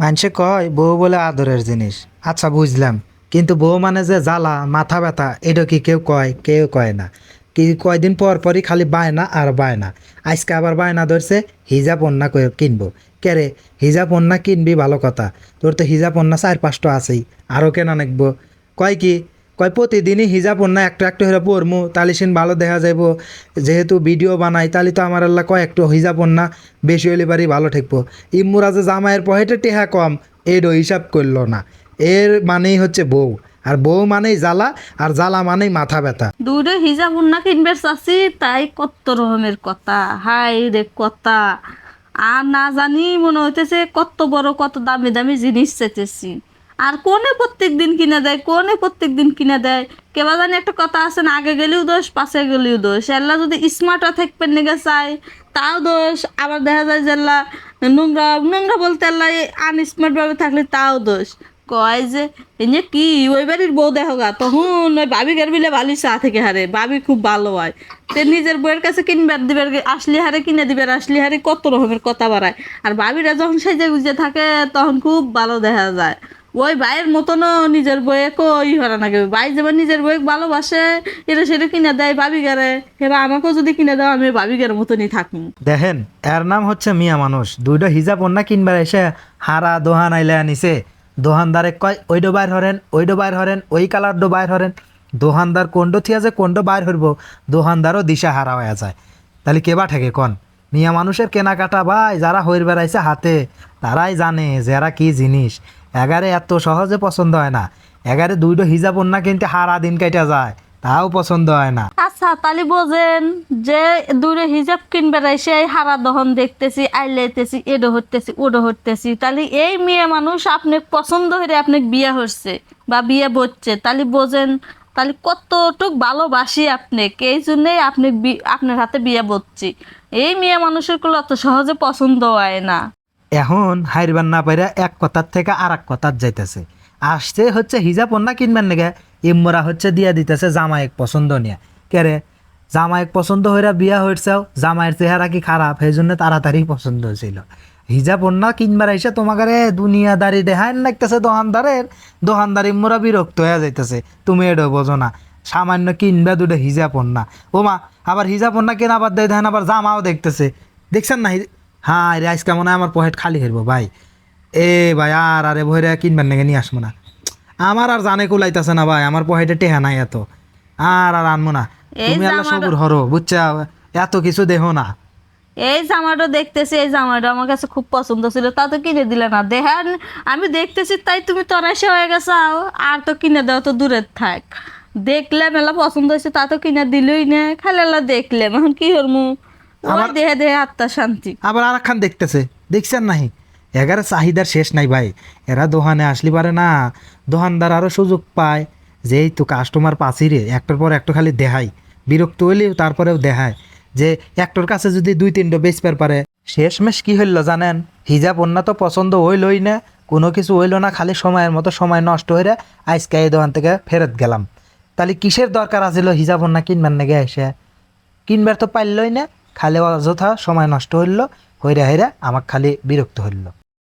মানুষে কয়, বউ বলে আদরের জিনিস। আচ্ছা বুঝলাম। কিন্তু বউ মানে যে জ্বালা, মাথা ব্যথা, এটা কি কেউ কয়? কেউ কয় না। কি কয়দিন পর পরই খালি বায়না আর বায়না। আজকে আবার বায়না ধরছে, হিজাব অন্যা কিনবো? কেরে হিজাব অন্যা কিনবি? ভালো কথা। তোর তো হিজাব অন্যা চার পাঁচটা আছেই। আরও কেনা নাকবো? কয় কি? কয়, প্রতিদিনই হিজাব অন্যা একটু একটু হলে পড়মু তাহলে সেন ভালো দেখা যাইব। যেহেতু ভিডিও বানাই, তাহলে তো আমার আল্লাহ কয়, একটু হিজাব অন্যা বেশি হলে পারি ভালো ঠেকবো। ইমুরা যে জামাইয়ের পহেটে টেহা কম এরও হিসাব করল না। এর মানেই হচ্ছে বউ। আর বউ মানেই জ্বালা, আর জ্বালা মানেই মাথা ব্যথা। দূরে হিজাব উন্না কিনবে চাচ্ছি তাই কত রকমের কথা। হাই রে কথা। আর না জানি, মনে হইতেছে কত বড়, কত দামি দামি জিনিস চেতেছি আর কোনে প্রত্যেক দিন কিনে দেয়, কোনে প্রত্যেক দিন কিনে দেয়? কেবা জানি একটা কথা আছে না, আগে গেলেও দোষ, পাশে গেলেও দোষ। এল্লা যদি স্মার্টও থাকবেন নেগে চায় তাও দোষ। আবার দেখা যায় যে এল্লা নোংরা নোংরা বলতে এল্লা আনস্মার্ট ভাবে থাকলে তাও দোষ। কয় যে এনে কি, ওই বাড়ির বউ দেখো গা, তখন ওই বাবি গার বিলে চা থেকে হারে, বাবি খুব ভালো হয়। তে নিজের বউয়ের কাছে কিনবার দিবার আসলি হারে কিনে দিবার, আসলি হারে কত রকমের কথা বাড়ায়। আর বাবিরা যখন সেজে গুজে থাকে, তখন খুব ভালো দেখা যায়। ওই ভাইয়ের মতনও নিজের বইয়ে কই হরা না ভাই যেমন নিজের বই ভালোবাসে এটা সেটা কিনে দেয় ভাবি গারে এবার আমাকেও যদি কিনে দাও, আমি বাবি গারের মতনই থাকি দেখেন, এর নাম হচ্ছে মিয়া মানুষ। দুইটা হিজাব অন্যা কিনবার এসে হারা দোহান আইলে আনিছে। দোহানদারে কয়, ওইডো বাইর হরেন, ওইডো বাইর হরেন, ওই কালার ডো বাইর হরেন। দোহানদার কোনডো থিয়া যে কোনডো বাইর হইব, দোহানদারও দিশা হারা হয়ে যায়। তাহলে কেবা ঠেকে কন? মিয়া মানুষের কেনাকাটা ভাই, যারা হইর বেড়াইছে হাতে, তারাই জানে যে এরা কি জিনিস। এগারে এত সহজে পছন্দ হয় না। এগারে দুইটো হিজাব না কিন্তু হারা দিন কেটে যায়, তাও পছন্দ হয় না। আচ্ছা তাহলে বোঝেন যে দূরে হিজাব কিনবে এসে হারা দহন দেখতেছি আইলেতেছি এডো হরতেছি ওডো হরতেছি তাহলে এই মেয়ে মানুষ আপনি পছন্দ হয়ে আপনি বিয়ে হচ্ছে বা বিয়ে বসছে তাহলে বোঝেন, তাহলে কতটুক ভালোবাসি আপনাকে এই জন্যই আপনি আপনার হাতে বিয়ে বসছি এই মেয়ে মানুষেরগুলো অত সহজে পছন্দ হয় না। এখন হাইরবার না পাইরা এক কথার থেকে আর এক কথার যাইতেছে। আসছে হচ্ছে হিজাব অন্যা কিনবেন নাকি ইমরা হচ্ছে দিয়া দিতেছে জামাইক পছন্দ নিয়ে। কেরে, জামাইক পছন্দ হইরা বিয়া হয়েছেও জামাইয়ের চেহারা কি খারাপ? সেই জন্য তাড়াতাড়ি পছন্দ হয়েছিল হিজাব অন্যা কিনবার এসে তোমাকে দুনিয়াদারি দেখায় লাগতেছে দোকানদারের দোকানদার ইমরা বিরক্ত হয়ে যাইতেছে। তুমি এডো বোঝো না, সামান্য কিনবা দুটো হিজাব অন্যা। ও মা আবার হিজাব অন্যা কেনা আবার দেয় দেখেন আবার জামাও দেখতেছে। দেখছেন না? হ্যাঁ রে আজকে মনে হয় আমার পকেট খালি হেরবো ভাই। এ ভাই আর আরে ভৈরা কিনবেন নাকি নিয়ে আসব না। আমার আর জানে কুলাইতেছে না ভাই আমার পকেটে টেহা নাই এত। আর আর আনব না। তুমি আল্লাহ সবুর হরো বুঝছা? এত কিছু দেখো না। এই জামাটা দেখতেছি এই জামাটা আমার কাছে খুব পছন্দ ছিল তা তো কিনে দিলে না। দেখান আমি দেখতেছি তাই তুমি তরাইসে হয়ে গেছো। আর তো কিনে দেওয়া তো দূরের থাক। দেখলে মেলা পছন্দ হয়েছে তা তো কিনে দিলই না। খালি দেখলাম এখন কি হরমু আমার দেহে দেহে আত্মা শান্তি। আবার আর একখান দেখতেছে। দেখছেন নাহি? এগারো চাহিদার শেষ নাই ভাই। এরা দোকানে আসলি পারে না। দোকানদার আরও সুযোগ পায়। যে এই তো কাস্টমার পাচ্ছি রে একটার পর একটা খালি দেখাই। বিরক্ত হইলেও তারপরেও দেখায়। যে একটার কাছে যদি দুই তিনটা বেচবার পারে শেষমেশ কি হইল জানেন? হিজাব অন্য তো পছন্দ হইলই না। কোনো কিছু হইল না খালি সময়ের মতো সময় নষ্ট হইরে আজকে এই দোকান থেকে ফেরত গেলাম। তাহলে কিসের দরকার আছিল হিজাব অন্য কিনবার নাকি এসে? কিনবার তো পারলই না। খালি অযথা সময় নষ্ট হইল হইরা হইরা আমার খালি বিরক্ত হইল।